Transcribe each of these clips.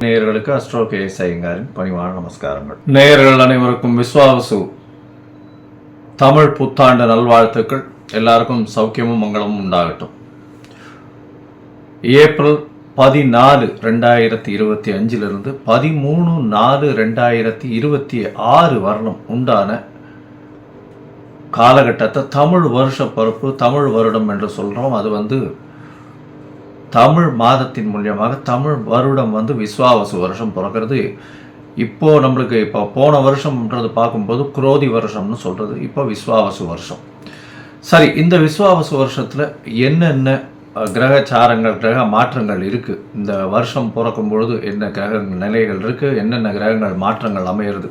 நேயர்களுக்கு astro K S ஐயங்காரின் பணிவான நமஸ்காரங்கள். நேயர்கள் அனைவருக்கும் விஸ்வாவசு. தமிழ் புத்தாண்டு நல்வாழ்த்துக்கள். எல்லாருக்கும் சௌக்கியமும் மங்களமும் உண்டாகட்டும். ஏப்ரல் பதினாலு ரெண்டாயிரத்தி இருபத்தி அஞ்சிலிருந்து பதிமூணு நாலு ரெண்டாயிரத்தி இருபத்தி ஆறு வருடம் உண்டான காலகட்டத்தை தமிழ் வருஷ பருப்பு தமிழ் வருடம் என்று சொல்கிறோம் அது வந்து தமிழ் மாதத்தின் மூலியமாக தமிழ் வருடம் வந்து விஸ்வாவசு வருஷம் பிறக்கிறது. இப்போ நம்மளுக்கு இப்போ போன வருஷம்ன்றது பார்க்கும்போது குரோதி வருஷம்னு சொல்கிறது இப்போ விஸ்வாவசு வருஷம். சரி இந்த விஸ்வாவசு வருஷத்தில் என்னென்ன கிரகச்சாரங்கள் கிரக மாற்றங்கள் இருக்குது இந்த வருஷம் பிறக்கும் பொழுது என்ன கிரக நிலைகள் இருக்குது என்னென்ன கிரகங்கள் மாற்றங்கள் அமையிறது?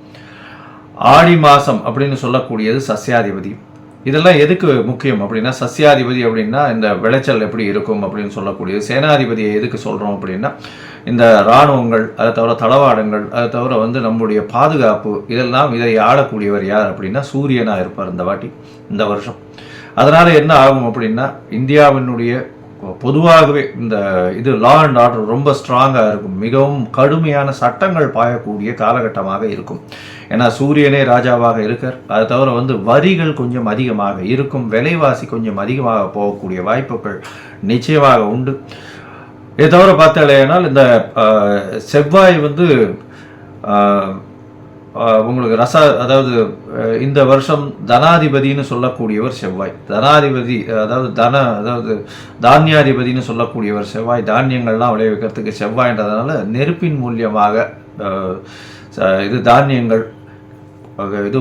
ஆடி மாதம் அப்படின்னு சொல்லக்கூடியது சஸ்யாதிபதி. இதெல்லாம் எதுக்கு முக்கியம் அப்படின்னா சஸ்யாதிபதி அப்படின்னா இந்த விளைச்சல் எப்படி இருக்கும் அப்படின்னு சொல்லக்கூடியது. சேனாதிபதியை எதுக்கு சொல்கிறோம் அப்படின்னா இந்த இராணுவங்கள் அதை தவிர தளவாடங்கள் அதை தவிர வந்து நம்முடைய பாதுகாப்பு இதெல்லாம் இதை ஆளக்கூடியவர் யார் அப்படின்னா சூரியனாக இருப்பார் இந்த வாட்டி இந்த வருஷம். அதனால் என்ன ஆகும் அப்படின்னா இந்தியாவினுடைய பொதுவாகவே இந்த இது லா அண்ட் ஆர்டர் ரொம்ப ஸ்ட்ராங்காக இருக்கும். மிகவும் கடுமையான சட்டங்கள் பாயக்கூடிய காலகட்டமாக இருக்கும். ஏன்னா சூரியனே ராஜாவாக இருக்கார். அதை தவிர வந்து வரிகள் கொஞ்சம் அதிகமாக இருக்கும். விலைவாசி கொஞ்சம் அதிகமாக போகக்கூடிய வாய்ப்புகள் நிச்சயமாக உண்டு. இதை தவிர பார்த்தாலேனால் இந்த செவ்வாய் வந்து உங்களுக்கு ரச அதாவது இந்த வருஷம் தனாதிபதின்னு சொல்லக்கூடியவர் செவ்வாய். தனாதிபதி அதாவது தன அதாவது தானியாதிபதின்னு சொல்லக்கூடியவர் செவ்வாய். தானியங்கள்லாம் விளைவிக்கிறதுக்கு செவ்வாய்ன்றதுனால நெருப்பின் மூலியமாக ச- இது தானியங்கள் இது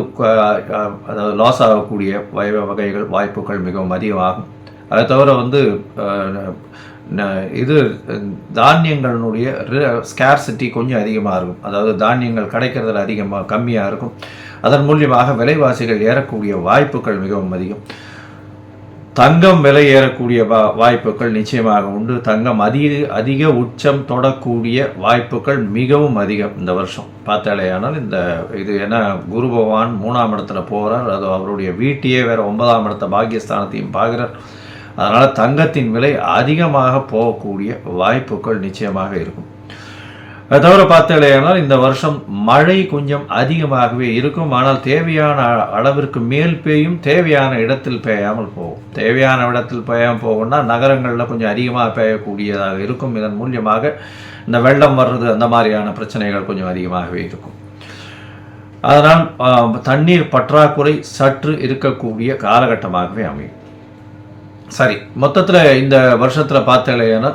அதாவது லாஸ் ஆகக்கூடிய வகை வகைகள் வாய்ப்புகள் மிகவும் அதிகமாகும். அதை தவிர வந்து இது தானியங்களினுடைய ஸ்கேர்சிட்டி கொஞ்சம் அதிகமாக இருக்கும். அதாவது தானியங்கள் கிடைக்கிறதுல அதிகமாக கம்மியாக இருக்கும். அதன் மூலியமாக விலைவாசிகள் ஏறக்கூடிய வாய்ப்புகள் மிகவும் அதிகம். தங்கம் விலை ஏறக்கூடிய வா வாய்ப்புகள் நிச்சயமாக உண்டு. தங்கம் அதிக அதிக உச்சம் தொடக்கூடிய வாய்ப்புகள் மிகவும் அதிகம் இந்த வருஷம். பார்த்தாலேயானால் இந்த இது என்ன குரு பகவான் மூணாம் இடத்துல போகிறார். அது அவருடைய வீட்டையே வேறு ஒன்பதாம் இடத்த பாக்கியஸ்தானத்தையும் பார்க்குறார். அதனால் தங்கத்தின் விலை அதிகமாக போகக்கூடிய வாய்ப்புகள் நிச்சயமாக இருக்கும். அது தவிர பார்த்தாலேயானால் இந்த வருஷம் மழை கொஞ்சம் அதிகமாகவே இருக்கும். ஆனால் தேவையான அ- அளவிற்கு மேல் பெய்யும் தேவையான இடத்தில் பெய்யாமல் போகும். தேவையான இடத்தில் பெய்யாமல் போகும்னா நகரங்களில் கொஞ்சம் அதிகமாக பெய்யக்கூடியதாக இருக்கும். இதன் மூலியமாக இந்த வெள்ளம் வர்றது அந்த மாதிரியான பிரச்சனைகள் கொஞ்சம் அதிகமாகவே இருக்கும். அதனால் தண்ணீர் பற்றாக்குறை சற்று இருக்கக்கூடிய காலகட்டமாகவே அமையும். சரி மொத்தத்தில் இந்த வருஷத்தில் பார்த்தலையானால்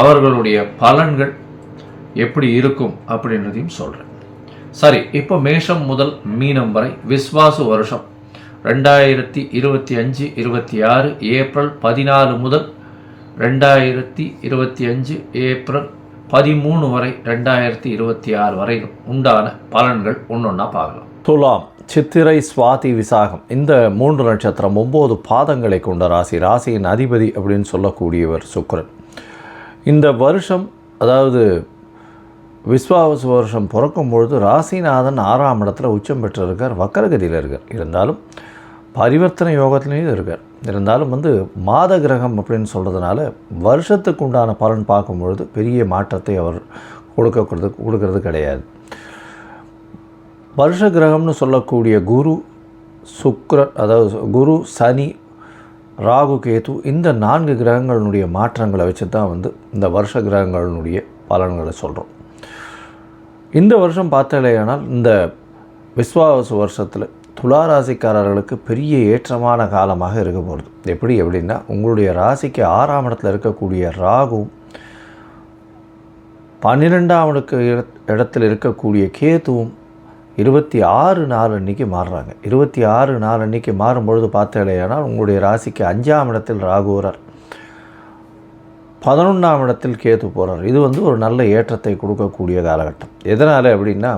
அவர்களுடைய பலன்கள் எப்படி இருக்கும் அப்படின்றதையும் சொல்கிறேன் சரி இப்போ மேஷம் முதல் மீனம் வரை விஸ்வாசு வருஷம் ரெண்டாயிரத்தி இருபத்தி அஞ்சு இருபத்தி ஆறு ஏப்ரல் பதினாலு முதல் ரெண்டாயிரத்தி இருபத்தி அஞ்சு ஏப்ரல் பதிமூணு வரை ரெண்டாயிரத்தி இருபத்தி ஆறு வரையிலும் உண்டான பலன்கள் ஒன்றொன்னா பார்க்கலாம். துலாம் சித்திரை சுவாதி விசாகம். இந்த மூன்று நட்சத்திரம் ஒம்பது பாதங்களை கொண்ட ராசி. ராசியின் அதிபதி அப்படின்னு சொல்லக்கூடியவர் சுக்கரன். இந்த வருஷம் அதாவது விஸ்வாவச வருஷம் பிறக்கும் பொழுது ராசிநாதன் ஆறாம் இடத்துல உச்சம் பெற்றிருக்கார். வக்கரகதியில் இருக்கார். இருந்தாலும் பரிவர்த்தனை யோகத்துலேயும் இருக்கார். இருந்தாலும் வந்து மாத கிரகம் அப்படின்னு சொல்கிறதுனால வருஷத்துக்கு உண்டான பலன் பார்க்கும்பொழுது பெரிய மாற்றத்தை அவர் கொடுக்கறது கொடுக்கறது கிடையாது. வருஷ கிரகம்னு சொல்லக்கூடிய குரு சுக்ரன் அதாவது குரு சனி ராகு கேது இந்த நான்கு கிரகங்களினுடைய மாற்றங்களை வச்சு தான் வந்து இந்த வருஷ கிரகங்களினுடைய பலன்களை சொல்கிறோம் இந்த வருஷம் பார்த்தாலேயானால் இந்த விஸ்வாவசு வருஷத்தில் துளாராசிக்காரர்களுக்கு பெரிய ஏற்றமான காலமாக இருக்க போகிறது எப்படி எப்படின்னா உங்களுடைய ராசிக்கு ஆறாம் இடத்துல இருக்கக்கூடிய ராகு பன்னிரெண்டாம் இடத்தில் இருக்கக்கூடிய கேதுவும் இருபத்தி ஆறு நாலு அன்றைக்கி மாறுறாங்க. இருபத்தி ஆறு நாலு அன்றைக்கி மாறும்பொழுது பார்த்தாலேயானால் உங்களுடைய ராசிக்கு அஞ்சாம் இடத்தில் ராகு வரார். பதினொன்றாம் இடத்தில் கேத்து போகிறார் இது வந்து ஒரு நல்ல ஏற்றத்தை கொடுக்கக்கூடிய காலகட்டம். எதனால் அப்படின்னா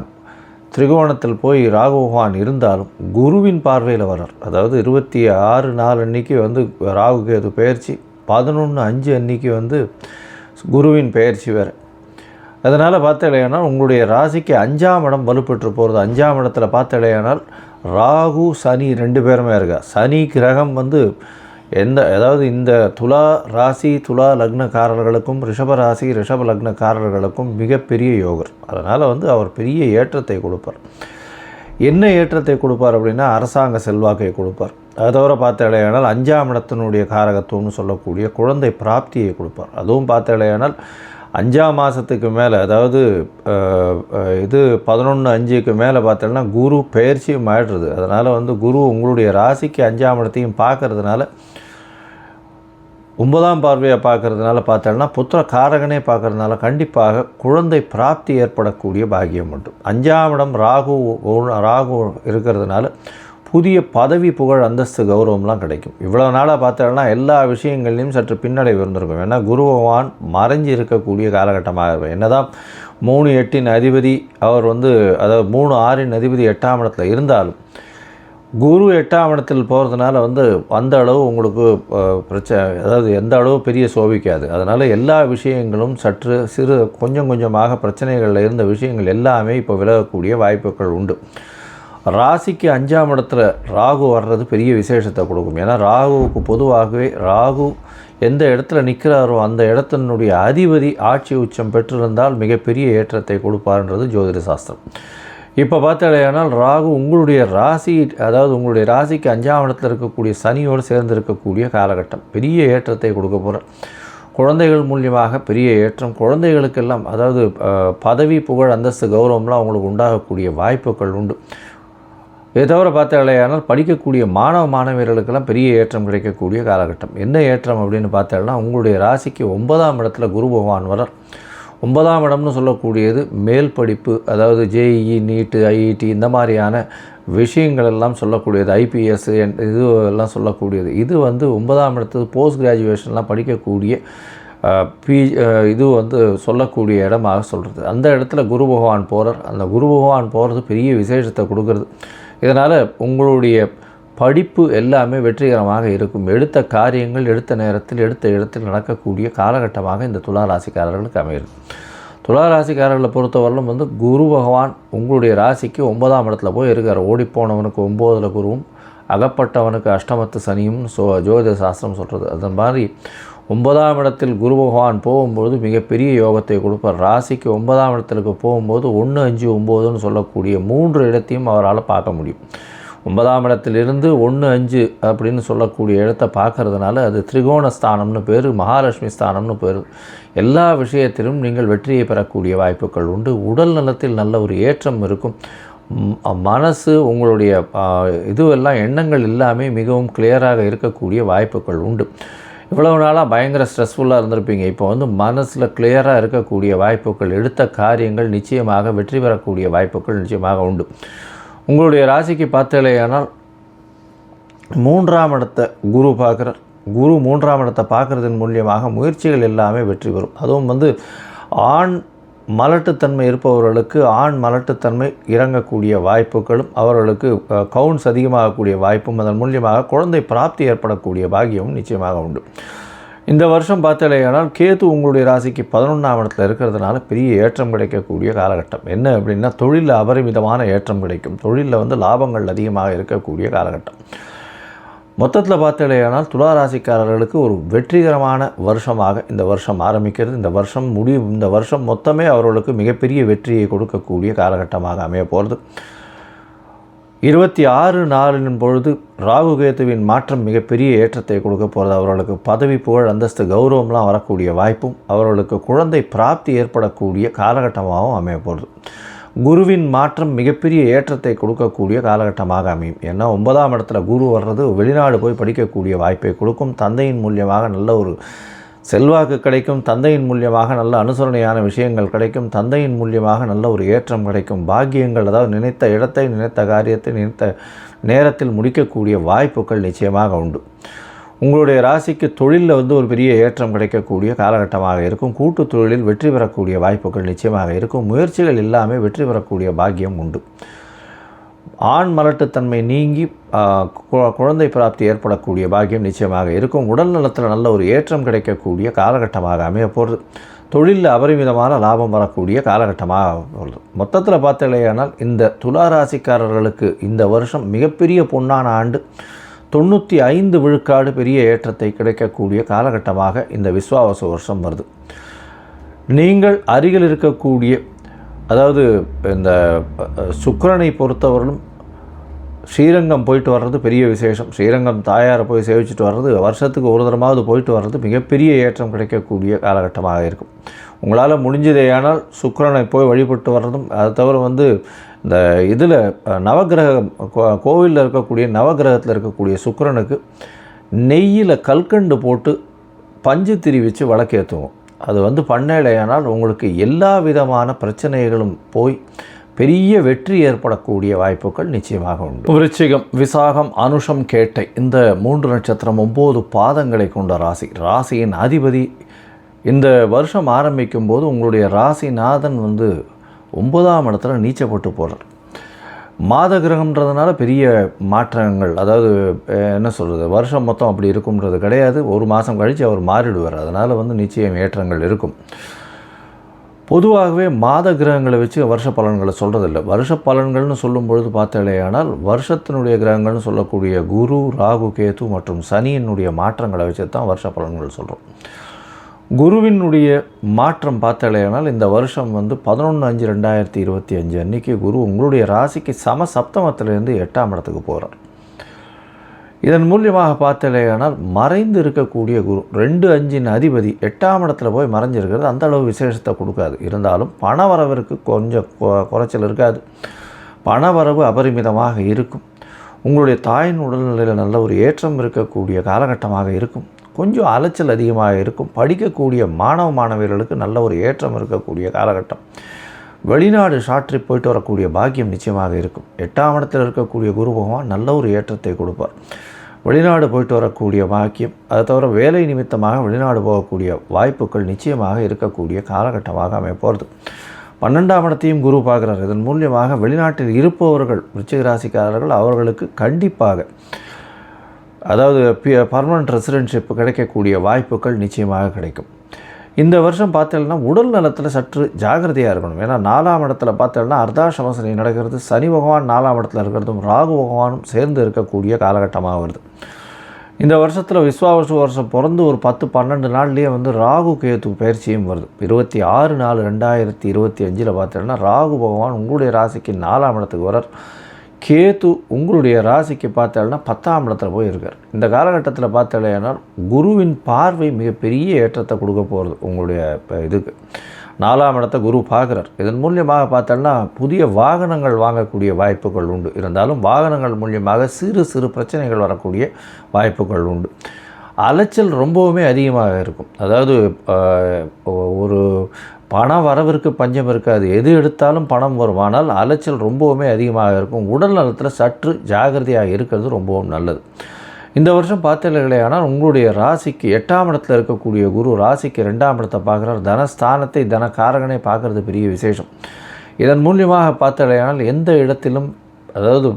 திரிகோணத்தில் போய் ராகு பகவான் இருந்தாலும் குருவின் பார்வையில் வர்றார் அதாவது இருபத்தி ஆறு நாலு அன்றைக்கி வந்து ராகு கேது பயிற்சி பதினொன்று அஞ்சு அன்றைக்கி வந்து குருவின் பயிற்சி வேறு. அதனால் பார்த்தலையானால் உங்களுடைய ராசிக்கு அஞ்சாம் இடம் வலுப்பெற்று போகிறது. அஞ்சாம் இடத்துல பார்த்தலையானால் ராகு சனி ரெண்டு பேருமே இருக்கா. சனி கிரகம் வந்து எந்த அதாவது இந்த துலா ராசி துலா லக்னக்காரர்களுக்கும் ரிஷப ராசி ரிஷப லக்னக்காரர்களுக்கும் மிகப்பெரிய யோகர் அதனால் வந்து அவர் பெரிய ஏற்றத்தை கொடுப்பார். என்ன ஏற்றத்தை கொடுப்பார் அப்படின்னா அரசாங்க செல்வாக்கை கொடுப்பார். அதை தவிர பார்த்தாலேயானால் அஞ்சாம் இடத்தினுடைய காரகத்துவம்னு சொல்லக்கூடிய குழந்தை பிராப்தியை கொடுப்பார். அதுவும் பார்த்தாலேயானால் அஞ்சாம் மாதத்துக்கு மேலே அதாவது இது பதினொன்று அஞ்சுக்கு மேலே பார்த்தோன்னா குரு பயிற்சியும் ஆயிடுறது அதனால் வந்து குரு உங்களுடைய ராசிக்கு அஞ்சாம் இடத்தையும் பார்க்கறதுனால ஒன்பதாம் பார்வையை பார்க்கறதுனால பார்த்தோன்னா புத்திர காரகனே பார்க்கறதுனால கண்டிப்பாக குழந்தை பிராப்தி ஏற்படக்கூடிய பாகியம் உண்டு. அஞ்சாம் இடம் ராகு ராகு இருக்கிறதுனால புதிய பதவி புகழ் அந்தஸ்து கௌரவம்லாம் கிடைக்கும். இவ்வளோ நாளாக பார்த்தோம்னா எல்லா விஷயங்கள்லையும் சற்று பின்னடைவு இருந்திருக்கும் ஏன்னா குரு பகவான் மறைஞ்சி இருக்கக்கூடிய காலகட்டமாக இருக்கும். என்ன தான் மூணு எட்டின் அதிபதி அவர் வந்து அதாவது மூணு ஆறின் அதிபதி எட்டாம் இடத்துல இருந்தாலும் குரு எட்டாம் இடத்தில் போகிறதுனால வந்து அந்த அளவு உங்களுக்கு பிரச்சனை அதாவது எந்த அளவு பெரிய சோபிக்காது. அதனால் எல்லா விஷயங்களும் சற்று சிறு கொஞ்சம் கொஞ்சமாக பிரச்சனைகளில் இருந்த விஷயங்கள் எல்லாமே இப்போ விலகக்கூடிய வாய்ப்புகள் உண்டு. ராசிக்கு அஞ்சாம் இடத்துல ராகு வர்றது பெரிய விசேஷத்தை கொடுக்கும். ஏன்னா ராகுவுக்கு பொதுவாகவே ராகு எந்த இடத்துல நிற்கிறாரோ அந்த இடத்தினுடைய அதிபதி ஆட்சி உச்சம் பெற்றிருந்தால் மிகப்பெரிய ஏற்றத்தை கொடுப்பார்ன்றது ஜோதிட சாஸ்திரம். இப்போ பார்த்தாலேயானால் ராகு உங்களுடைய ராசி அதாவது உங்களுடைய ராசிக்கு அஞ்சாம் இடத்துல இருக்கக்கூடிய சனியோடு சேர்ந்து இருக்கக்கூடிய காலகட்டம். பெரிய ஏற்றத்தை கொடுக்க போகிற குழந்தைகள் மூலியமாக பெரிய ஏற்றம் குழந்தைகளுக்கெல்லாம் அதாவது பதவி புகழ் அந்தஸ்து கௌரவம்லாம் அவங்களுக்கு உண்டாகக்கூடிய வாய்ப்புகள் உண்டு. இதை தவிர பார்த்தாலேயானால் படிக்கக்கூடிய மாணவ மாணவியர்களுக்கெல்லாம் பெரிய ஏற்றம் கிடைக்கக்கூடிய காலகட்டம். என்ன ஏற்றம் அப்படின்னு பார்த்தாலும்னா உங்களுடைய ராசிக்கு ஒன்பதாம் இடத்துல குரு பகவான் வரார் ஒன்பதாம் இடம்னு சொல்லக்கூடியது மேல் படிப்பு அதாவது ஜேஇஇ நீட்டு ஐஇடி இந்த மாதிரியான விஷயங்கள் எல்லாம் சொல்லக்கூடியது. ஐபிஎஸ் இது எல்லாம் சொல்லக்கூடியது. இது வந்து ஒன்பதாம் இடத்துல போஸ்ட் கிராஜுவேஷன்லாம் படிக்கக்கூடிய பி இது வந்து சொல்லக்கூடிய இடமாக சொல்கிறது அந்த இடத்துல குரு பகவான் போகிறார் அந்த குரு பகவான் போகிறது பெரிய விசேஷத்தை கொடுக்குறது. இதனால் உங்களுடைய படிப்பு எல்லாமே வெற்றிகரமாக இருக்கும். எடுத்த காரியங்கள் எடுத்த நேரத்தில் எடுத்த இடத்தில் நடக்கக்கூடிய காலகட்டமாக இந்த துளாராசிக்காரர்களுக்கு ராசிக்காரர்களுக்கு துளாராசிக்காரர்களை பொறுத்தவரையிலும் வந்து குரு பகவான் உங்களுடைய ராசிக்கு ஒன்பதாம் இடத்துல போய் இருக்கார். ஓடிப்போனவனுக்கு ஒம்போதில் குருவும் அகப்பட்டவனுக்கு அஷ்டமத்து சனியும் சோ ஜோதிட சாஸ்திரம் சொல்கிறது அது மாதிரி ஒன்பதாம் இடத்தில் குரு பகவான் போகும்போது மிகப்பெரிய யோகத்தை கொடுப்பார். ராசிக்கு ஒன்பதாம் இடத்திற்கு போகும்போது ஒன்று அஞ்சு ஒம்போதுன்னு சொல்லக்கூடிய மூன்று இடத்தையும் அவரால் பார்க்க முடியும். ஒன்பதாம் இடத்திலிருந்து ஒன்று அஞ்சு அப்படின்னு சொல்லக்கூடிய இடத்தை பார்க்கறதுனால அது திரிகோண ஸ்தானம்னு பேர் மகாலட்சுமி ஸ்தானம்னு பேர். எல்லா விஷயத்திலும் நீங்கள் வெற்றியை பெறக்கூடிய வாய்ப்புகள் உண்டு. உடல் நலத்தில் நல்ல ஒரு ஏற்றம் இருக்கும். மனசு உங்களுடைய இதுவெல்லாம் எண்ணங்கள் எல்லாமே மிகவும் கிளியராக இருக்கக்கூடிய வாய்ப்புகள் உண்டு. இவ்வளவு நாளாக பயங்கர ஸ்ட்ரெஸ்ஃபுல்லாக இருந்திருப்பீங்க. இப்போ வந்து மனசில் கிளியராக இருக்கக்கூடிய வாய்ப்புகள் எடுத்த காரியங்கள் நிச்சயமாக வெற்றி பெறக்கூடிய வாய்ப்புகள் நிச்சயமாக உண்டு. உங்களுடைய ராசிக்கு பார்த்தலையானால் மூன்றாம் இடத்தை குரு பார்க்குறார். குரு மூன்றாம் இடத்தை பார்க்குறதன் மூலியமாக முயற்சிகள் எல்லாமே வெற்றி பெறும். அதுவும் வந்து ஆண் மலட்டுத்தன்மை இருப்பவர்களுக்கு ஆண் மலட்டுத்தன்மை இறங்கக்கூடிய வாய்ப்புகளும் அவர்களுக்கு கவுன்ஸ் அதிகமாகக்கூடிய வாய்ப்பும் அதன் மூலியமாக குழந்தை பிராப்தி ஏற்படக்கூடிய பாகியமும் நிச்சயமாக உண்டு. இந்த வருஷம் பார்த்தலையானால் கேது உங்களுடைய ராசிக்கு பதினொன்றாம் இடத்துல இருக்கிறதுனால பெரிய ஏற்றம் கிடைக்கக்கூடிய காலகட்டம். என்ன அப்படின்னா தொழிலில் அபரிமிதமான ஏற்றம் கிடைக்கும். தொழிலில் வந்து லாபங்கள் அதிகமாக இருக்கக்கூடிய காலகட்டம். மொத்தத்தில் பார்த்தாலேயானால் துலா ராசிக்காரர்களுக்கு ஒரு வெற்றிகரமான வருஷமாக இந்த வருஷம் ஆரம்பிக்கிறது. இந்த வருஷம் முடிவு இந்த வருஷம் மொத்தமே அவர்களுக்கு மிகப்பெரிய வெற்றியை கொடுக்கக்கூடிய காலகட்டமாக அமைய போகிறது இருபத்தி ஆறு நாளின் பொழுது ராகு கேத்துவின் மாற்றம் மிகப்பெரிய ஏற்றத்தை கொடுக்க போகிறது அவர்களுக்கு பதவி புகழ் அந்தஸ்து கௌரவம்லாம் வரக்கூடிய வாய்ப்பும் அவர்களுக்கு குழந்தை பிராப்தி ஏற்படக்கூடிய காலகட்டமாகவும் அமைய போகிறது குருவின் மாற்றம் மிகப்பெரிய ஏற்றத்தை கொடுக்கக்கூடிய காலகட்டமாக அமையும். ஏன்னா ஒன்பதாம் இடத்துல குரு வர்றது வெளிநாடு போய் படிக்கக்கூடிய வாய்ப்பை கொடுக்கும். தந்தையின் மூலியமாக நல்ல ஒரு செல்வாக்கு கிடைக்கும். தந்தையின் மூலியமாக நல்ல அனுசரணையான விஷயங்கள் கிடைக்கும். தந்தையின் மூலியமாக நல்ல ஒரு ஏற்றம் கிடைக்கும். பாக்கியங்கள் அதாவது நினைத்த இடத்தை நினைத்த காரியத்தை நினைத்த நேரத்தில் முடிக்கக்கூடிய வாய்ப்புகள் நிச்சயமாக உண்டு. உங்களுடைய ராசிக்கு தொழிலில் வந்து ஒரு பெரிய ஏற்றம் கிடைக்கக்கூடிய காலகட்டமாக இருக்கும். கூட்டு தொழிலில் வெற்றி பெறக்கூடிய வாய்ப்புகள் நிச்சயமாக இருக்கும். முயற்சிகள் எல்லாமே வெற்றி பெறக்கூடிய பாக்கியம் உண்டு. ஆண் மலட்டுத்தன்மை நீங்கி குழந்தை பிராப்தி ஏற்படக்கூடிய பாக்கியம் நிச்சயமாக இருக்கும். உடல் நலத்தில் நல்ல ஒரு ஏற்றம் கிடைக்கக்கூடிய காலகட்டமாக அமைய போகிறது தொழிலில் அபரிமிதமான லாபம் வரக்கூடிய காலகட்டமாக போகிறது மொத்தத்தில் பார்த்தலையானால் இந்த துளாராசிக்காரர்களுக்கு இந்த வருஷம் மிகப்பெரிய பொன்னான ஆண்டு. தொண்ணூற்றி ஐந்து விழுக்காடு பெரிய ஏற்றத்தை கிடைக்கக்கூடிய காலகட்டமாக இந்த விஸ்வாவச வருஷம் வருது. நீங்கள் அருகில் இருக்கக்கூடிய அதாவது இந்த சுக்கரனை பொறுத்தவரையும் ஸ்ரீரங்கம் போயிட்டு வர்றது பெரிய விசேஷம். ஸ்ரீரங்கம் தாயாரை போய் சேவிச்சுட்டு வர்றது வருஷத்துக்கு ஒரு தரமாவது போயிட்டு வர்றது மிகப்பெரிய ஏற்றம் கிடைக்கக்கூடிய காலகட்டமாக இருக்கும். உங்களால் முடிஞ்சதேயானால் சுக்கரனை போய் வழிபட்டு வர்றதும் அதை தவிர வந்து இந்த இதில் நவகிரகம் கோவிலில் இருக்கக்கூடிய நவகிரகத்தில் இருக்கக்கூடிய சுக்கரனுக்கு நெய்யில் கல்கண்டு போட்டு பஞ்சு திரி வச்சு வழக்கேற்றுவோம். அது வந்து பண்ணலையானால் உங்களுக்கு எல்லா விதமான பிரச்சனைகளும் போய் பெரிய வெற்றி ஏற்படக்கூடிய வாய்ப்புகள் நிச்சயமாக உண்டு. விருச்சிகம் விசாகம் அனுஷம் கேட்டை இந்த மூன்று நட்சத்திரம் ஒம்பது பாதங்களை கொண்ட ராசி. ராசியின் அதிபதி இந்த வருஷம் ஆரம்பிக்கும் போது உங்களுடைய ராசிநாதன் வந்து ஒன்பதாம் இடத்துல நீச்சப்பட்டு போகிறார் மாத கிரகம்ன்றதுனால பெரிய மாற்றங்கள் அதாவது என்ன சொல்கிறது வருஷம் மொத்தம் அப்படி இருக்கும்ன்றது கிடையாது. ஒரு மாதம் கழித்து அவர் மாறிடுவார். அதனால் வந்து நிச்சயம் ஏற்றங்கள் இருக்கும். பொதுவாகவே மாத கிரகங்களை வச்சு வருஷ பலன்களை சொல்கிறதில்ல வருஷ பலன்கள்னு சொல்லும் பொழுது பார்த்தாலேயானால் வருஷத்தினுடைய கிரகங்கள்னு சொல்லக்கூடிய குரு ராகு கேது மற்றும் சனியினுடைய மாற்றங்களை வச்சு தான் வருஷ பலன்கள் சொல்கிறோம் குருவினுடைய மாற்றம் பார்த்தாலேனால் இந்த வருஷம் வந்து பதினொன்று அஞ்சு ரெண்டாயிரத்தி இருபத்தி அஞ்சு அன்றைக்கி குரு உங்களுடைய ராசிக்கு சம சப்தமத்திலேருந்து எட்டாம் இடத்துக்கு போகிறார் இதன் மூலியமாக பார்த்தாலேயானால் மறைந்து இருக்கக்கூடிய குரு ரெண்டு அஞ்சின் அதிபதி எட்டாம் இடத்துல போய் மறைஞ்சிருக்கிறது. அந்த அளவு விசேஷத்தை கொடுக்காது. இருந்தாலும் பண வரவிற்கு கொஞ்சம் குறைச்சல் இருக்காது. பண வரவு அபரிமிதமாக இருக்கும். உங்களுடைய தாயின் உடல்நிலையில் நல்ல ஒரு ஏற்றம் இருக்கக்கூடிய காலகட்டமாக இருக்கும். கொஞ்சம் அலைச்சல் அதிகமாக இருக்கும். படிக்கக்கூடிய மாணவ மாணவியர்களுக்கு நல்ல ஒரு ஏற்றம் இருக்கக்கூடிய காலகட்டம். வெளிநாடு ஷார்ட் போயிட்டு வரக்கூடிய பாக்கியம் நிச்சயமாக இருக்கும். எட்டாம் இடத்தில் இருக்கக்கூடிய குரு பகவான் நல்ல ஒரு ஏற்றத்தை கொடுப்பார். வெளிநாடு போயிட்டு வரக்கூடிய பாக்கியம் அதை தவிர வேலை நிமித்தமாக வெளிநாடு போகக்கூடிய வாய்ப்புகள் நிச்சயமாக இருக்கக்கூடிய காலகட்டமாக அமைப்போகிறது பன்னெண்டாம் இடத்தையும் குரு பார்க்குறார். இதன் மூலியமாக வெளிநாட்டில் இருப்பவர்கள் விருச்சிக ராசிக்காரர்கள் அவர்களுக்கு கண்டிப்பாக அதாவது பர்மனன்ட் ரெசிடென்ஷிப் கிடைக்கக்கூடிய வாய்ப்புகள் நிச்சயமாக கிடைக்கும். இந்த வருஷம் பார்த்தீங்கன்னா உடல் நலத்தில் சற்று ஜாகிரதையாக இருக்கணும். ஏன்னா நாலாம் இடத்துல பார்த்தீங்கன்னா அர்த்தாசமசனி நடக்கிறது சனி பகவான் நாலாம் இடத்துல இருக்கிறதும் ராகு பகவானும் சேர்ந்து இருக்கக்கூடிய காலகட்டமாக வருது. இந்த வருஷத்தில் விஸ்வாவசு வருஷம் பிறந்து ஒரு பத்து பன்னெண்டு நாள்லேயே வந்து ராகு கேத்து பயிற்சியும் வருது. இருபத்தி ஆறு நாலு ரெண்டாயிரத்தி இருபத்தி அஞ்சில் பார்த்தீங்கன்னா ராகு பகவான் உங்களுடைய ராசிக்கு நாலாம் இடத்துக்கு வரார் கேத்து உங்களுடைய ராசிக்கு பார்த்தாலும்னா பத்தாம் இடத்துல போய் இருக்கார் இந்த காலகட்டத்தில் பார்த்தாலேனால் குருவின் பார்வை மிகப்பெரிய ஏற்றத்தை கொடுக்க போகிறது உங்களுடைய இதுக்கு. நாலாம் இடத்த குரு பார்க்குறார். இதன் மூலியமாக பார்த்தோம்னா புதிய வாகனங்கள் வாங்கக்கூடிய வாய்ப்புகள் உண்டு. இருந்தாலும் வாகனங்கள் மூலியமாக சிறு சிறு பிரச்சனைகள் வரக்கூடிய வாய்ப்புகள் உண்டு. அலைச்சல் ரொம்பவுமே அதிகமாக இருக்கும். அதாவது ஒரு பணம் வரவிற்கு பஞ்சம் இருக்காது. எது எடுத்தாலும் பணம் வரும். ஆனால் அலைச்சல் ரொம்பவுமே அதிகமாக இருக்கும். உடல் நலத்தில் சற்று ஜாகிரதையாக இருக்கிறது ரொம்பவும் நல்லது. இந்த வருஷம் பார்த்தீர்களே ஆனால் உங்களுடைய ராசிக்கு எட்டாம் இடத்துல இருக்கக்கூடிய குரு ராசிக்கு ரெண்டாம் இடத்தை பார்க்குறார். தனஸ்தானத்தை தனக்காரகனை பார்க்குறது பெரிய விசேஷம். இதன் மூலியமாக பார்த்தலையானால் எந்த இடத்திலும் அதாவது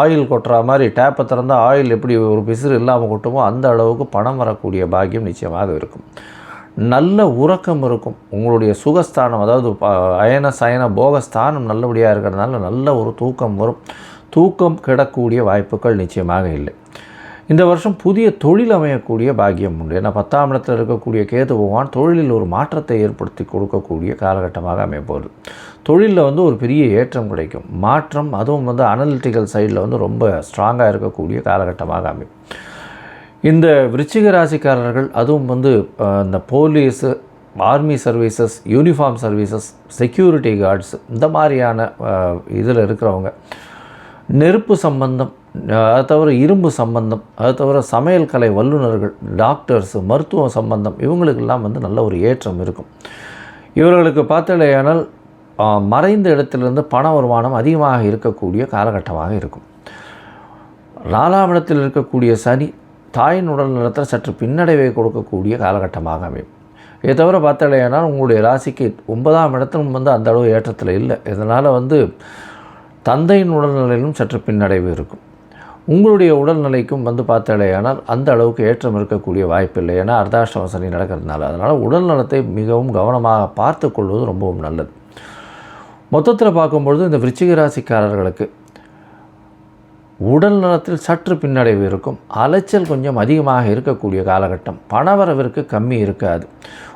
ஆயில் கொட்டுற மாதிரி டேப்பை திறந்தால் ஆயில் எப்படி ஒரு பிசிறு இல்லாமல் கொட்டுமோ அந்த அளவுக்கு பணம் வரக்கூடிய பாக்கியம் நிச்சயமாக இருக்கும். நல்ல உறக்கம் இருக்கும். உங்களுடைய சுகஸ்தானம் அதாவது ப- அயன சயன போகஸ்தானம் நல்லபடியாக இருக்கிறதுனால நல்ல ஒரு தூக்கம் வரும். தூக்கம் கிடக்கூடிய வாய்ப்புகள் நிச்சயமாக இல்லை. இந்த வருஷம் புதிய தொழில் அமையக்கூடிய பாக்கியம் உண்டு. ஏன்னா பத்தாம் இடத்தில் இருக்கக்கூடிய கேது பகவான் தொழிலில் ஒரு மாற்றத்தை ஏற்படுத்தி கொடுக்கக்கூடிய காலகட்டமாக அமையப்போகுது. தொழிலில் வந்து ஒரு பெரிய ஏற்றம் கிடைக்கும். மாற்றம் அதுவும் வந்து அனலிட்டிக்கல் சைடில் வந்து ரொம்ப ஸ்ட்ராங்காக இருக்கக்கூடிய காலகட்டமாக அமையும். இந்த விருச்சிக ராசிக்காரர்கள் அதுவும் வந்து இந்த police army services uniform services security guards இந்த மாதிரியான இதில் இருக்கிறவங்க. நெருப்பு சம்பந்தம் அதை அது தவிர இரும்பு சம்பந்தம் அது தவிர சமையல் கலை வல்லுநர்கள் டாக்டர்ஸ் மருத்துவ சம்பந்தம் இவங்களுக்கெல்லாம் வந்து நல்ல ஒரு ஏற்றம் இருக்கும். இவர்களுக்கு பார்த்தலையானால் மறைந்த இடத்திலிருந்து பண வருமானம் அதிகமாக இருக்கக்கூடிய காலகட்டமாக இருக்கும். நாலாம் இடத்தில் இருக்கக்கூடிய சனி தாயின் உடல் நலத்தில் சற்று பின்னடைவை கொடுக்கக்கூடிய காலகட்டமாக அமையும். இதை தவிர பார்த்தாலேனால் உங்களுடைய ராசிக்கு ஒன்பதாம் இடத்திலும் வந்து அந்த அளவு ஏற்றத்தில் இல்லை. இதனால் வந்து தந்தையின் உடல்நிலையிலும் சற்று பின்னடைவு இருக்கும். உங்களுடைய உடல்நிலைக்கும் வந்து பார்த்தாலேயானால் அந்த அளவுக்கு ஏற்றம் இருக்கக்கூடிய வாய்ப்பு இல்லை. ஏன்னா அர்த்தாஷ்டம சனி நடக்கிறதுனால. அதனால் உடல் நலத்தை மிகவும் கவனமாக பார்த்து கொள்வது ரொம்பவும் நல்லது. மொத்தத்தில் பார்க்கும்பொழுது இந்த விருச்சிக ராசிக்காரர்களுக்கு உடல் நலத்தில் சற்று பின்னடைவு இருக்கும். அலைச்சல் கொஞ்சம் அதிகமாக இருக்கக்கூடிய காலகட்டம். பணவரவிற்கு கம்மி இருக்காது.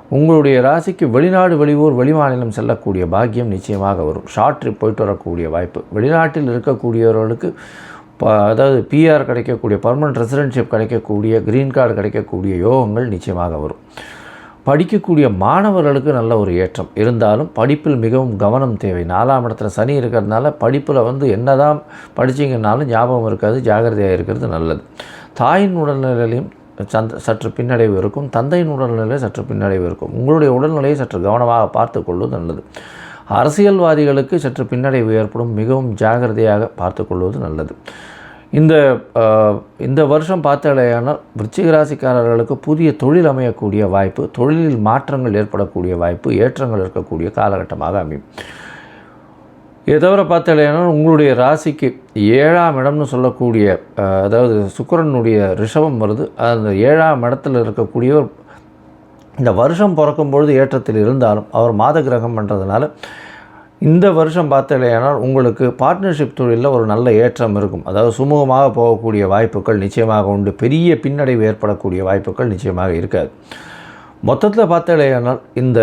உங்களுடைய ராசிக்கு வெளிநாடு வெளியூர் வெளிமாநிலம் செல்லக்கூடிய பாக்கியம் நிச்சயமாக வரும். ஷார்ட் ட்ரிப் போயிட்டு வரக்கூடிய வாய்ப்பு. வெளிநாட்டில் இருக்கக்கூடியவர்களுக்கு ப அதாவது பிஆர் கிடைக்கக்கூடிய பர்மனன்ட் ரெசிடென்ஷிப் கிடைக்கக்கூடிய க்ரீன் கார்டு கிடைக்கக்கூடிய யோகங்கள் நிச்சயமாக வரும். படிக்கக்கூடிய மாணவர்களுக்கு நல்ல ஒரு ஏற்றம். இருந்தாலும் படிப்பில் மிகவும் கவனம் தேவை. நாலாம் இடத்துல சனி இருக்கிறதுனால படிப்பில் வந்து என்னதான் படிச்சீங்கன்னாலும் ஞாபகம் இருக்காது ஜாகிரதையாக இருக்கிறது நல்லது. தாயின் உடல்நிலையிலையும் சந்த சற்று பின்னடைவு இருக்கும். தந்தையின் உடல்நிலை சற்று பின்னடைவு இருக்கும். உங்களுடைய உடல்நிலையை சற்று கவனமாக பார்த்து கொள்வது நல்லது. அரசியல்வாதிகளுக்கு சற்று பின்னடைவு ஏற்படும். மிகவும் ஜாகிரதையாக பார்த்து கொள்வது நல்லது. இந்த இந்த வருஷம் பார்த்தாலேயானால் விருச்சிக ராசிக்காரர்களுக்கு புதிய தொழில் அமையக்கூடிய வாய்ப்பு தொழிலில் மாற்றங்கள் ஏற்படக்கூடிய வாய்ப்பு ஏற்றங்கள் இருக்கக்கூடிய காலகட்டமாக அமையும். எதவரை தவிர பார்த்தாலேயானால் உங்களுடைய ராசிக்கு ஏழாம் இடம்னு சொல்லக்கூடிய அதாவது சுக்கிரனுடைய ரிஷபம் வருது. அந்த ஏழாம் இடத்துல இருக்கக்கூடியவர் இந்த வருஷம் பிறக்கும் பொழுது ஏற்றத்தில் இருந்தாலும் அவர் மாத கிரகம் பண்ணுறதுனால இந்த வருஷம் பார்த்தலையானால் உங்களுக்கு பார்ட்னர்ஷிப் தொழிலில் ஒரு நல்ல ஏற்றம் இருக்கும். அதாவது சுமூகமாக போகக்கூடிய வாய்ப்புகள் நிச்சயமாக உண்டு. பெரிய பின்னடைவு ஏற்படக்கூடிய வாய்ப்புகள் நிச்சயமாக இருக்காது. மொத்தத்தில் பார்த்தலையானால் இந்த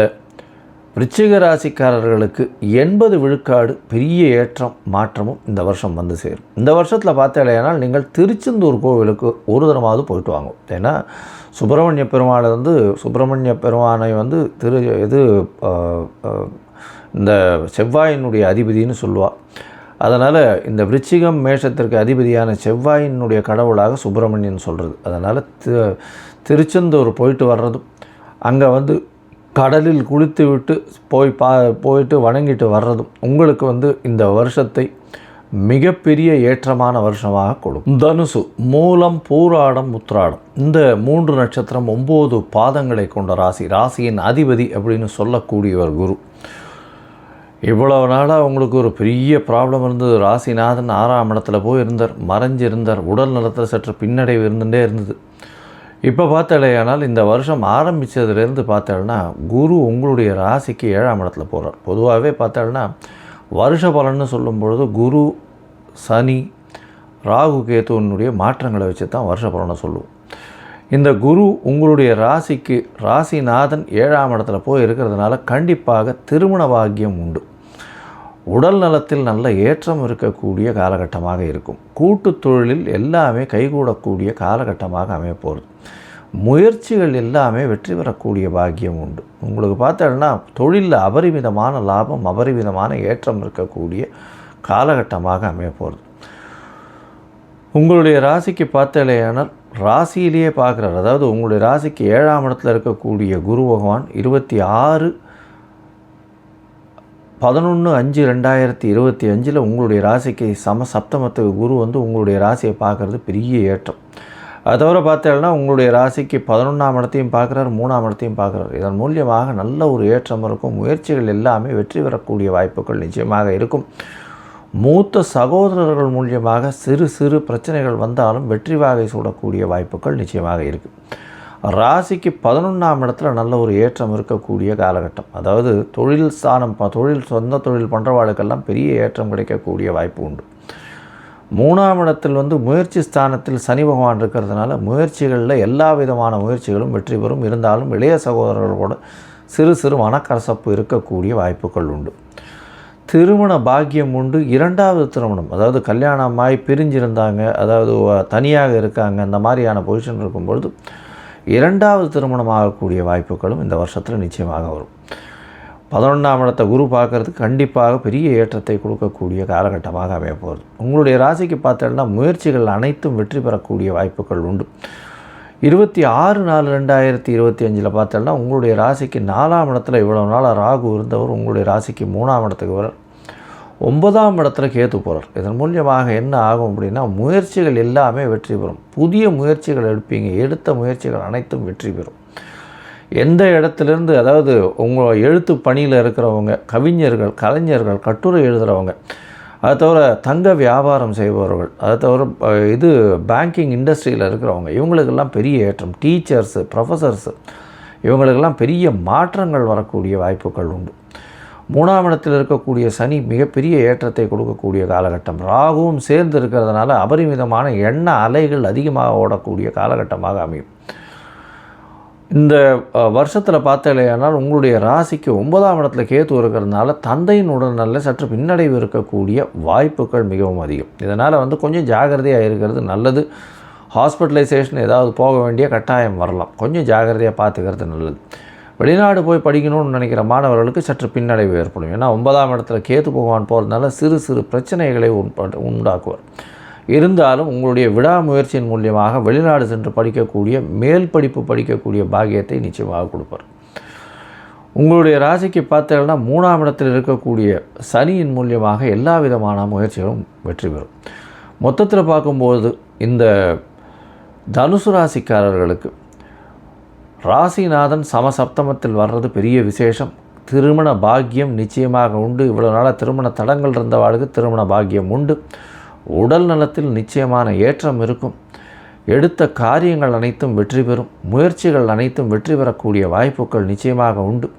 விருச்சிக ராசிக்காரர்களுக்கு எண்பது விழுக்காடு பெரிய ஏற்றம் மாற்றமும் இந்த வருஷம் வந்து சேரும். இந்த வருஷத்தில் பார்த்தலையானால் நீங்கள் திருச்செந்தூர் கோவிலுக்கு ஒரு தரமாவது போயிட்டு வாங்க. ஏன்னா சுப்பிரமணிய பெருமாளை வந்து சுப்பிரமணிய பெருமானை வந்து திரு இது இந்த செவ்வாயினுடைய அதிபதின்னு சொல்லுவாள் அதனால் இந்த விருச்சிகம் மேஷத்திற்கு அதிபதியான செவ்வாயினுடைய கடவுளாக சுப்பிரமணியன் சொல்கிறது அதனால் தி திருச்செந்தூர் போயிட்டு வர்றதும் அங்கே வந்து கடலில் குளித்து விட்டு போய் பா போயிட்டு வணங்கிட்டு வர்றதும் உங்களுக்கு வந்து இந்த வருஷத்தை மிகப்பெரிய ஏற்றமான வருஷமாக கொடுக்கும். தனுசு மூலம் பூராடம் உத்ராடம் இந்த மூன்று நட்சத்திரம் ஒம்பது பாதங்களை கொண்ட ராசி. ராசியின் அதிபதி அப்படின்னு சொல்லக்கூடியவர் குரு. இவ்வளவு நாளாக அவங்களுக்கு ஒரு பெரிய ப்ராப்ளம் இருந்தது. ராசிநாதன் ஆறாம் இடத்துல போய் இருந்தார் மறைஞ்சிருந்தார் உடல் நலத்தில் சற்று பின்னடைவு இருந்துகிட்டே இருந்தது. இப்போ பார்த்தாலேயானால் இந்த வருஷம் ஆரம்பித்ததுலேருந்து பார்த்தாள்னா குரு உங்களுடைய ராசிக்கு ஏழாம் இடத்துல போகிறார் பொதுவாகவே பார்த்தாள்னா வருஷ பலன்னு சொல்லும் பொழுது குரு சனி ராகு கேத்துவனுடைய மாற்றங்களை வச்சு தான் வருஷ பலனை சொல்லுவோம். இந்த குரு உங்களுடைய ராசிக்கு ராசிநாதன் ஏழாம் இடத்துல போய் இருக்கிறதுனால கண்டிப்பாக திருமண பாக்கியம் உண்டு. உடல் நலத்தில் நல்ல ஏற்றம் இருக்கக்கூடிய காலகட்டமாக இருக்கும். கூட்டுத் தொழிலில் எல்லாமே கைகூடக்கூடிய காலகட்டமாக அமையப்போகிறது முயற்சிகள் எல்லாமே வெற்றி பெறக்கூடிய பாக்கியம் உண்டு. உங்களுக்கு பார்த்தோன்னா தொழிலில் அபரிமிதமான லாபம் அபரிமிதமான ஏற்றம் இருக்கக்கூடிய காலகட்டமாக அமையப்போகிறது உங்களுடைய ராசிக்கு பார்த்தாலேயானால் ராசியிலேயே பார்க்குறார். அதாவது உங்களுடைய ராசிக்கு ஏழாம் இடத்துல இருக்கக்கூடிய குரு பகவான் இருபத்தி ஆறு பதினொன்று அஞ்சு ரெண்டாயிரத்தி இருபத்தி அஞ்சில் உங்களுடைய ராசிக்கு சம சப்தமத்துக்கு குரு வந்து உங்களுடைய ராசியை பார்க்குறது பெரிய ஏற்றம். அது தவிர பார்த்தீங்கன்னா உங்களுடைய ராசிக்கு பதினொன்றாம் இடத்தையும் பார்க்குறாரு மூணாம் இடத்தையும் பார்க்குறாரு. இதன் மூலியமாக நல்ல ஒரு ஏற்றம் இருக்கும். முயற்சிகள் எல்லாமே வெற்றி பெறக்கூடிய வாய்ப்புகள் நிச்சயமாக இருக்கும். மூத்த சகோதரர்கள் மூலியமாக சிறு சிறு பிரச்சனைகள் வந்தாலும் வெற்றி வாகை சூடக்கூடிய வாய்ப்புகள் நிச்சயமாக இருக்குது ராசிக்கு பதினொன்றாம் இடத்துல நல்ல ஒரு ஏற்றம் இருக்கக்கூடிய காலகட்டம். அதாவது தொழில் ஸ்தானம் ப- தொழில் சொந்த தொழில் பண்ணுறவாளுக்கெல்லாம் பெரிய ஏற்றம் கிடைக்கக்கூடிய வாய்ப்பு உண்டு. மூணாம் இடத்தில் வந்து முயற்சி ஸ்தானத்தில் சனி பகவான் இருக்கிறதுனால முயற்சிகளில் எல்லா விதமான முயற்சிகளும் வெற்றி பெறும். இருந்தாலும் இளைய சகோதரர்களோட சிறு சிறு மனக்கசப்பு இருக்கக்கூடிய வாய்ப்புகள் உண்டு. திருமண பாக்கியம் உண்டு. இரண்டாவது திருமணம். அதாவது கல்யாணமாய் பிரிஞ்சிருந்தாங்க. அதாவது தனியாக இருக்காங்க. அந்த மாதிரியான பொசிஷன் இருக்கும்பொழுது இரண்டாவது திருமணம் ஆகக்கூடிய வாய்ப்புகளும் இந்த வருஷத்தில் நிச்சயமாக வரும். பதினொன்றாம் இடத்தை குரு பார்க்கறதுக்கு கண்டிப்பாக பெரிய ஏற்றத்தை கொடுக்கக்கூடிய காலகட்டமாக அமைய போகிறது உங்களுடைய ராசிக்கு பார்த்தோன்னா முயற்சிகள் அனைத்தும் வெற்றி பெறக்கூடிய வாய்ப்புகள் உண்டு. இருபத்தி ஆறு நாலு ரெண்டாயிரத்தி இருபத்தி அஞ்சில் பார்த்தோம்னா உங்களுடைய ராசிக்கு நாலாம் இடத்துல இவ்வளோ நாளாக ராகு இருந்தவர் உங்களுடைய ராசிக்கு மூணாம் இடத்துக்கு வரார் ஒன்பதாம் இடத்துல கேத்து போகிறார் இதன் மூலியமாக என்ன ஆகும் அப்படின்னா முயற்சிகள் எல்லாமே வெற்றி பெறும். புதிய முயற்சிகள் எடுப்பீங்க. எடுத்த முயற்சிகள் அனைத்தும் வெற்றி பெறும். எந்த இடத்துலேருந்து அதாவது உங்கள் எழுத்து பணியில் இருக்கிறவங்க கவிஞர்கள் கலைஞர்கள் கட்டுரை எழுதுகிறவங்க அதை தவிர தங்க வியாபாரம் செய்பவர்கள் அதை தவிர இது பேங்கிங் இண்டஸ்ட்ரியில் இருக்கிறவங்க இவங்களுக்கெல்லாம் பெரிய ஏற்றம். டீச்சர்ஸு ப்ரொஃபஸர்ஸு இவங்களுக்கெல்லாம் பெரிய மாற்றங்கள் வரக்கூடிய வாய்ப்புகள் உண்டு. மூணாம் இடத்தில் இருக்கக்கூடிய சனி மிகப்பெரிய ஏற்றத்தை கொடுக்கக்கூடிய காலகட்டம். ராகுவும் சேர்ந்து இருக்கிறதுனால அபரிமிதமான எண்ண அலைகள் அதிகமாக ஓடக்கூடிய காலகட்டமாக அமையும். இந்த வருஷத்தில் பார்த்தலையானால் உங்களுடைய ராசிக்கு ஒன்பதாம் இடத்துல கேத்து இருக்கிறதுனால தந்தையின் உடல்நல சற்று பின்னடைவு இருக்கக்கூடிய வாய்ப்புகள் மிகவும் அதிகம். இதனால் வந்து கொஞ்சம் ஜாகிரதையாக இருக்கிறது நல்லது. ஹாஸ்பிட்டலைசேஷன் ஏதாவது போக வேண்டிய கட்டாயம் வரலாம். கொஞ்சம் ஜாகிரதையாக பார்த்துக்கிறது நல்லது. வெளிநாடு போய் படிக்கணும்னு நினைக்கிற மாணவர்களுக்கு சற்று பின்னடைவு ஏற்படும். ஏன்னா ஒன்பதாம் இடத்துல கேத்து பகவான் போகிறதுனால சிறு சிறு பிரச்சனைகளை உண்ப- உண்டாக்குவார். இருந்தாலும் உங்களுடைய விடாமுயற்சியின் மூலியமாக வெளிநாடு சென்று படிக்கக்கூடிய மேல் படிப்பு படிக்கக்கூடிய பாக்கியத்தை நிச்சயமாக கொடுப்பார். உங்களுடைய ராசிக்கு பார்த்தீங்கன்னா மூணாம் இடத்தில் இருக்கக்கூடிய சனியின் மூலியமாக எல்லா விதமான முயற்சிகளும் வெற்றி பெறும். மொத்தத்தில் பார்க்கும்போது இந்த தனுசு ராசிக்காரர்களுக்கு ராசிநாதன் சமசப்தமத்தில் வர்றது பெரிய விசேஷம். திருமண பாக்கியம் நிச்சயமாக உண்டு. இவ்வளோ நாளாக திருமண தடங்கள் இருந்தவாளுக்கு திருமண பாக்கியம் உண்டு. உடல் நலத்தில் நிச்சயமான ஏற்றம் இருக்கும். எடுத்த காரியங்கள் அனைத்தும் வெற்றி பெறும். முயற்சிகள் அனைத்தும் வெற்றி பெறக்கூடிய வாய்ப்புகள் நிச்சயமாக உண்டு.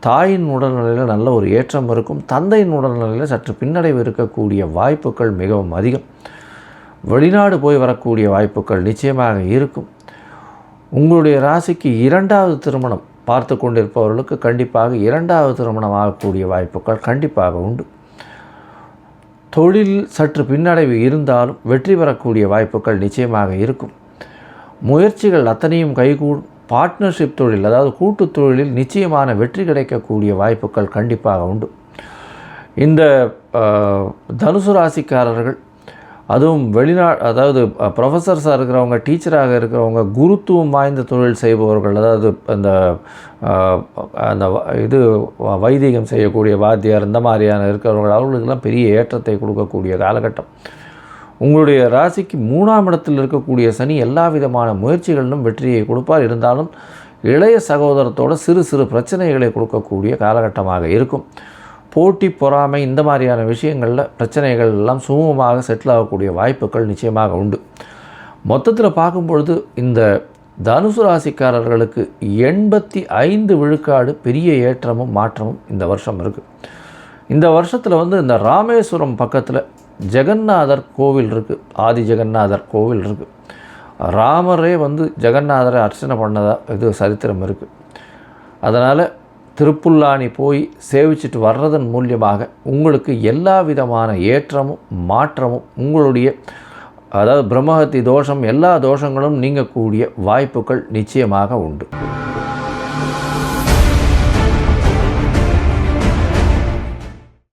தாயின் உடல்நிலையில் நல்ல ஒரு ஏற்றம் இருக்கும். தந்தையின் உடல்நிலையில் சற்று பின்னடைவு இருக்கக்கூடிய வாய்ப்புகள் மிகவும் அதிகம். வெளிநாடு போய் வரக்கூடிய வாய்ப்புகள் நிச்சயமாக இருக்கும். உங்களுடைய ராசிக்கு இரண்டாவது திருமணம் பார்த்து கொண்டிருப்பவர்களுக்கு கண்டிப்பாக இரண்டாவது திருமணம் ஆகக்கூடிய வாய்ப்புகள் கண்டிப்பாக உண்டு. தொழில் சற்று பின்னடைவு இருந்தாலும் வெற்றி பெறக்கூடிய வாய்ப்புகள் நிச்சயமாக இருக்கும். முயற்சிகள் அத்தனையும் கைகூடும். பார்ட்னர்ஷிப் தொழில் அதாவது கூட்டு தொழிலில் நிச்சயமான வெற்றி கிடைக்கக்கூடிய வாய்ப்புகள் கண்டிப்பாக உண்டு. இந்த தனுசு ராசிக்காரர்கள் அதுவும் வெளிநா அதாவது ப்ரொஃபஸர்ஸாக இருக்கிறவங்க டீச்சராக இருக்கிறவங்க குருத்துவம் வாய்ந்த தொழில் செய்பவர்கள் அதாவது அந்த அந்த இது வ- வைதிகம் செய்யக்கூடிய வாத்தியார் இந்த மாதிரியான இருக்கிறவர்கள் அவர்களுக்கெல்லாம் பெரிய ஏற்றத்தை கொடுக்கக்கூடிய காலகட்டம். உங்களுடைய ராசிக்கு மூணாம் இடத்தில் இருக்கக்கூடிய சனி எல்லா விதமான முயற்சிகளிலும் வெற்றியை கொடுப்பார். இருந்தாலும் இளைய சகோதரத்தோட சிறு சிறு பிரச்சனைகளை கொடுக்கக்கூடிய காலகட்டமாக இருக்கும். போட்டி பொறாமை இந்த மாதிரியான விஷயங்களில் பிரச்சனைகள் எல்லாம் சுமூகமாக செட்டில் ஆகக்கூடிய வாய்ப்புகள் நிச்சயமாக உண்டு. மொத்தத்தில் பார்க்கும்பொழுது இந்த தனுசு ராசிக்காரர்களுக்கு எண்பத்தி ஐந்து விழுக்காடு பெரிய ஏற்றமும் மாற்றமும் இந்த வருஷம் இருக்குது இந்த வருஷத்தில் வந்து இந்த ராமேஸ்வரம் பக்கத்தில் ஜெகநாதர் கோவில் இருக்குது ஆதி ஜெகநாதர் கோவில் இருக்குது ராமரே வந்து ஜெகநாதரை அர்ச்சனை பண்ணதா இது சரித்திரம் இருக்குது அதனால் திருப்புல்லானி போய் சேவிச்சிட்டு வர்றதன் மூலியமாக உங்களுக்கு எல்லா விதமான ஏற்றமும் மாற்றமும் உங்களுடைய அதாவது பிரம்மஹத்தி தோஷம் எல்லா தோஷங்களும் நீங்கக்கூடிய வாய்ப்புகள் நிச்சயமாக உண்டு.